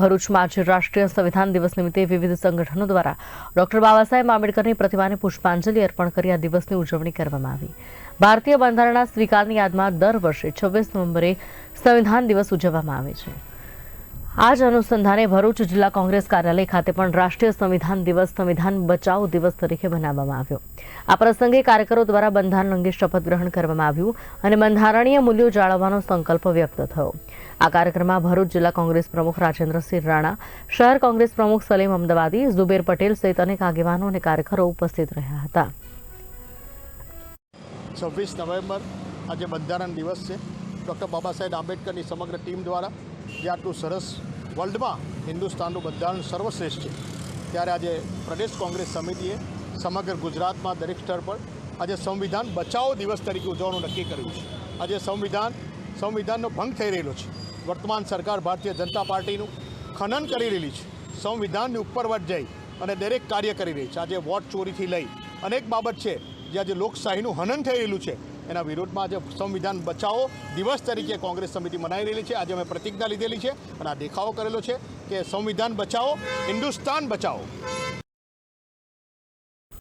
ભરૂચમાં આજે રાષ્ટ્રીય સંવિધાન દિવસ નિમિત્તે વિવિધ સંગઠનો દ્વારા ડોક્ટર બાબા સાહેબ આંબેડકરની પ્રતિમાને પુષ્પાંજલિ અર્પણ કરી આ દિવસની ઉજવણી કરવામાં આવી. ભારતીય બંધારણના સ્વીકારની યાદમાં દર વર્ષે છવ્વીસ નવેમ્બરે સંવિધાન દિવસ ઉજવવામાં આવે છે. આ જ અનુસંધાને ભરૂચ જિલ્લા કોંગ્રેસ કાર્યાલય ખાતે પણ રાષ્ટ્રીય સંવિધાન દિવસ, સંવિધાન બચાવ દિવસ તરીકે મનાવવામાં આવ્યો. આ પ્રસંગે કાર્યકરો દ્વારા બંધારણ અંગે શપથ ગ્રહણ કરવામાં આવ્યું અને બંધારણીય મૂલ્યો જાળવવાનો સંકલ્પ વ્યક્ત થયો. આ કાર્યક્રમમાં ભરૂચ જિલ્લા કોંગ્રેસ પ્રમુખ રાજેન્દ્રસિંહ રાણા, શહેર કોંગ્રેસ પ્રમુખ સલીમ અમદાવાદી, ઝુબેર પટેલ સહિત અનેક આગેવાનો અને કાર્યકરો ઉપસ્થિત રહ્યા હતા. છવ્વીસ નવેમ્બર આજે બંધારણ દિવસ છે. ડૉક્ટર બાબા સાહેબ આંબેડકરની સમગ્ર ટીમ દ્વારા જે આટલું સરસ વર્લ્ડમાં હિન્દુસ્તાનનું બંધારણ સર્વશ્રેષ્ઠ છે. ત્યારે આજે પ્રદેશ કોંગ્રેસ સમિતિએ સમગ્ર ગુજરાતમાં દરેક સ્તર પર આજે સંવિધાન બચાવો દિવસ તરીકે ઉજવવાનું નક્કી કર્યું છે. આજે સંવિધાન, સંવિધાનનો ભંગ થઈ રહેલો છે. વર્તમાન સરકાર ભારતીય જનતા પાર્ટીનું ખનન કરી રહેલી છે. સંવિધાનની ઉપર વટ જઈ અને દરેક કાર્ય કરી રહી છે. આજે વોટ ચોરીથી લઈ અનેક બાબત છે. જે આજે લોકશાહીનું હનન રહેલું છે, એના વિરોધમાં આજે સંવિધાન બચાવો દિવસ તરીકે કોંગ્રેસ સમિતિ મનાવી રહેલી છે. આજે અમે પ્રતિજ્ઞા લીધેલી છે અને આ દેખાવો કરેલો છે કે સંવિધાન બચાવો, હિન્દુસ્તાન બચાવો.